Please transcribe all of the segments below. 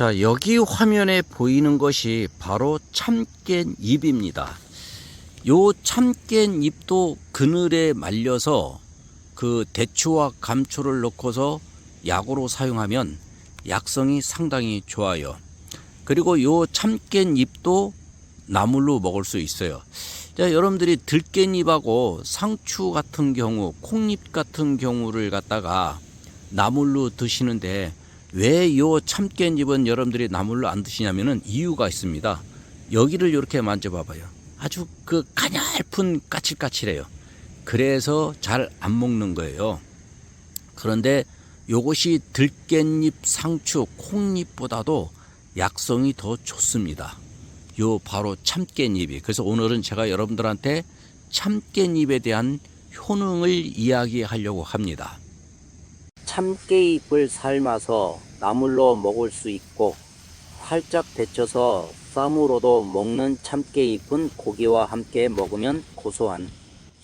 자, 여기 화면에 보이는 것이 바로 참깨잎입니다. 요 참깨잎도 그늘에 말려서 그 대추와 감초를 넣고서 약으로 사용하면 약성이 상당히 좋아요. 그리고 요 참깨잎도 나물로 먹을 수 있어요. 자, 여러분들이 들깨잎하고 상추 같은 경우, 콩잎 같은 경우를 갖다가 나물로 드시는데 왜 요 참깨잎은 여러분들이 나물로 안 드시냐면은 이유가 있습니다. 여기를 이렇게 만져봐 봐요. 아주 그 가냘픈 까칠까칠해요. 그래서 잘 안 먹는 거예요. 그런데 요것이 들깻잎, 상추, 콩잎보다도 약성이 더 좋습니다. 요 바로 참깨잎이. 그래서 오늘은 제가 여러분들한테 참깨잎에 대한 효능을 이야기하려고 합니다. 참깨잎을 삶아서 나물로 먹을 수 있고 활짝 데쳐서 쌈으로도 먹는 참깨잎은 고기와 함께 먹으면 고소한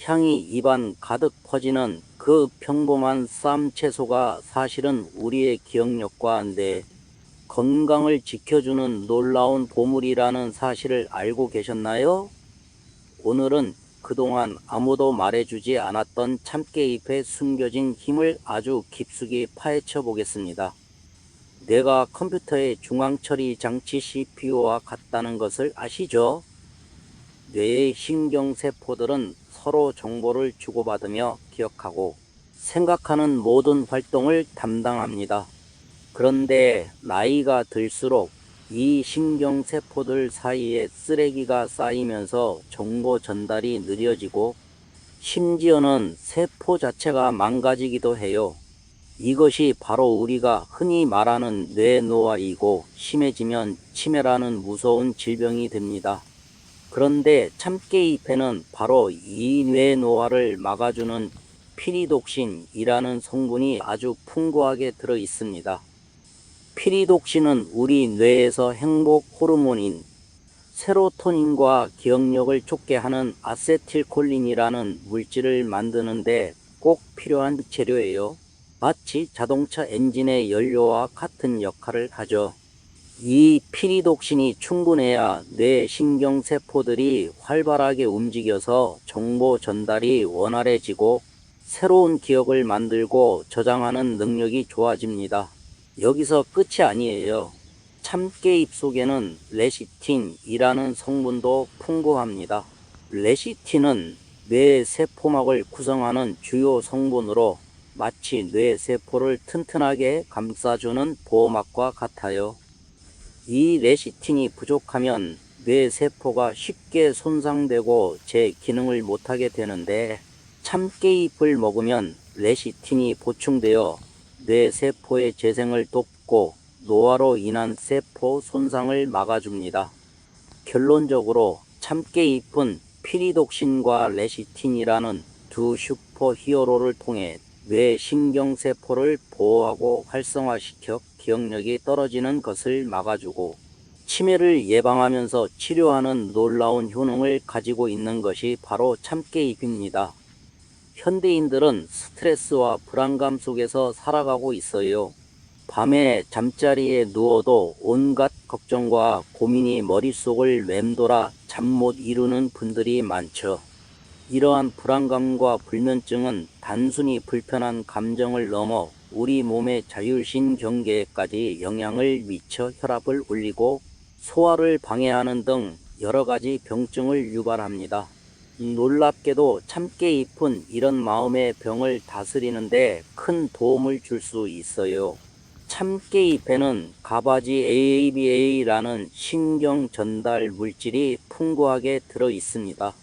향이 입안 가득 퍼지는 그 평범한 쌈 채소가 사실은 우리의 기억력과 내 건강을 지켜주는 놀라운 보물이라는 사실을 알고 계셨나요? 오늘은 그동안 아무도 말해주지 않았던 참깨잎에 숨겨진 힘을 아주 깊숙이 파헤쳐 보겠습니다. 내가 컴퓨터의 중앙처리 장치 CPU와 같다는 것을 아시죠? 뇌의 신경세포들은 서로 정보를 주고받으며 기억하고 생각하는 모든 활동을 담당합니다. 그런데 나이가 들수록 이 신경세포들 사이에 쓰레기가 쌓이면서 정보 전달이 느려지고 심지어는 세포 자체가 망가지기도 해요. 이것이 바로 우리가 흔히 말하는 뇌노화이고 심해지면 치매라는 무서운 질병이 됩니다. 그런데 참깨잎에는 바로 이 뇌노화를 막아주는 피리독신이라는 성분이 아주 풍부하게 들어 있습니다. 피리독신은 우리 뇌에서 행복 호르몬인 세로토닌과 기억력을 촉게 하는 아세틸콜린이라는 물질을 만드는데 꼭 필요한 재료예요. 마치 자동차 엔진의 연료와 같은 역할을 하죠. 이 피리독신이 충분해야 뇌 신경세포들이 활발하게 움직여서 정보 전달이 원활해지고 새로운 기억을 만들고 저장하는 능력이 좋아집니다. 여기서 끝이 아니에요. 참깨잎 속에는 레시틴이라는 성분도 풍부합니다. 레시틴은 뇌 세포막을 구성하는 주요 성분으로 마치 뇌 세포를 튼튼하게 감싸주는 보호막과 같아요. 이 레시틴이 부족하면 뇌 세포가 쉽게 손상되고 제 기능을 못하게 되는데 참깨잎을 먹으면 레시틴이 보충되어 뇌 세포의 재생을 돕고 노화로 인한 세포 손상을 막아줍니다. 결론적으로 참깨 잎은 피리독신과 레시틴이라는 두 슈퍼 히어로를 통해 뇌 신경세포를 보호하고 활성화시켜 기억력이 떨어지는 것을 막아주고 치매를 예방하면서 치료하는 놀라운 효능을 가지고 있는 것이 바로 참깨잎입니다. 현대인들은 스트레스와 불안감 속에서 살아가고 있어요. 밤에 잠자리에 누워도 온갖 걱정과 고민이 머릿속을 맴돌아 잠 못 이루는 분들이 많죠. 이러한 불안감과 불면증은 단순히 불편한 감정을 넘어 우리 몸의 자율신 경계에까지 영향을 미쳐 혈압을 올리고 소화를 방해하는 등 여러 가지 병증을 유발합니다. 놀랍게도 참깨 잎은 이런 마음의 병을 다스리는데 큰 도움을 줄 수 있어요. 참깨 잎에는 가바지 AABA라는 신경 전달 물질이 풍부하게 들어 있습니다.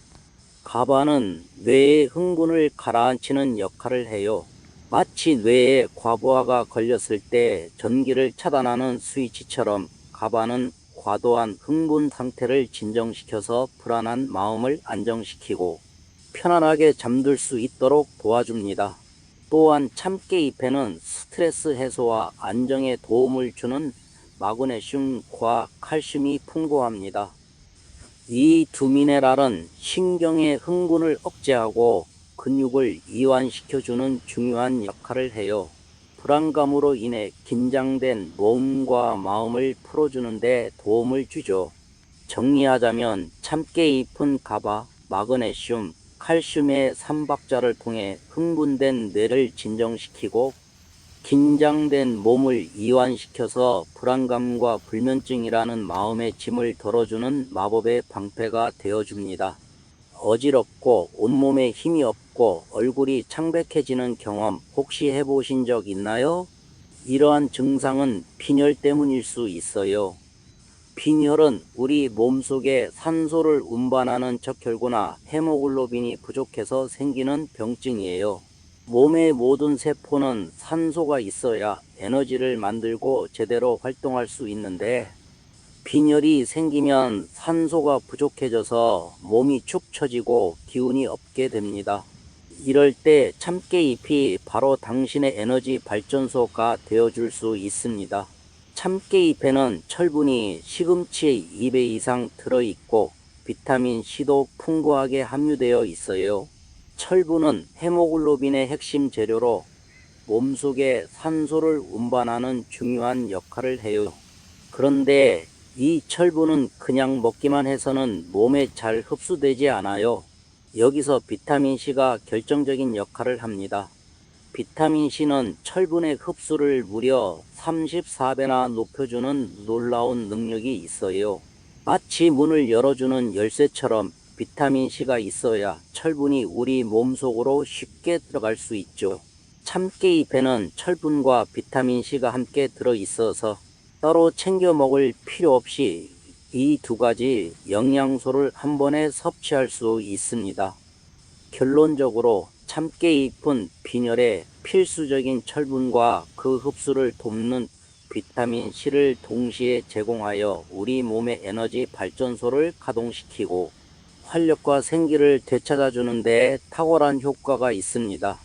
가바는 뇌의 흥분을 가라앉히는 역할을 해요. 마치 뇌에 과부하가 걸렸을 때 전기를 차단하는 스위치처럼 가바는 과도한 흥분 상태를 진정시켜서 불안한 마음을 안정시키고 편안하게 잠들 수 있도록 도와줍니다. 또한 참깨잎에는 스트레스 해소와 안정에 도움을 주는 마그네슘과 칼슘이 풍부합니다. 이 두 미네랄은 신경의 흥분을 억제하고 근육을 이완시켜주는 중요한 역할을 해요. 불안감으로 인해 긴장된 몸과 마음을 풀어주는데 도움을 주죠. 정리하자면 참깨 잎은 가바, 마그네슘, 칼슘의 삼박자를 통해 흥분된 뇌를 진정시키고 긴장된 몸을 이완시켜서 불안감과 불면증이라는 마음의 짐을 덜어주는 마법의 방패가 되어줍니다. 어지럽고 온몸에 힘이 없 고 얼굴이 창백해지는 경험 혹시 해보신 적 있나요? 이러한 증상은 빈혈 때문일 수 있어요. 빈혈은 우리 몸속에 산소를 운반하는 적혈구나 헤모글로빈이 부족해서 생기는 병증이에요. 몸의 모든 세포는 산소가 있어야 에너지를 만들고 제대로 활동할 수 있는데 빈혈이 생기면 산소가 부족해져서 몸이 축 처지고 기운이 없게 됩니다. 이럴 때 참깨잎이 바로 당신의 에너지 발전소가 되어줄 수 있습니다. 참깨잎에는 철분이 시금치의 2배 이상 들어있고 비타민 C도 풍부하게 함유되어 있어요. 철분은 헤모글로빈의 핵심 재료로 몸 속에 산소를 운반하는 중요한 역할을 해요. 그런데 이 철분은 그냥 먹기만 해서는 몸에 잘 흡수되지 않아요. 여기서 비타민 C가 결정적인 역할을 합니다. 비타민 C는 철분의 흡수를 무려 34배나 높여주는 놀라운 능력이 있어요. 마치 문을 열어주는 열쇠처럼 비타민 C가 있어야 철분이 우리 몸속으로 쉽게 들어갈 수 있죠. 참깨잎에는 철분과 비타민 C가 함께 들어 있어서 따로 챙겨 먹을 필요 없이 이 두 가지 영양소를 한 번에 섭취할 수 있습니다. 결론적으로 참깨 잎은 빈혈에 필수적인 철분과 그 흡수를 돕는 비타민 C를 동시에 제공하여 우리 몸의 에너지 발전소를 가동시키고 활력과 생기를 되찾아주는 데 탁월한 효과가 있습니다.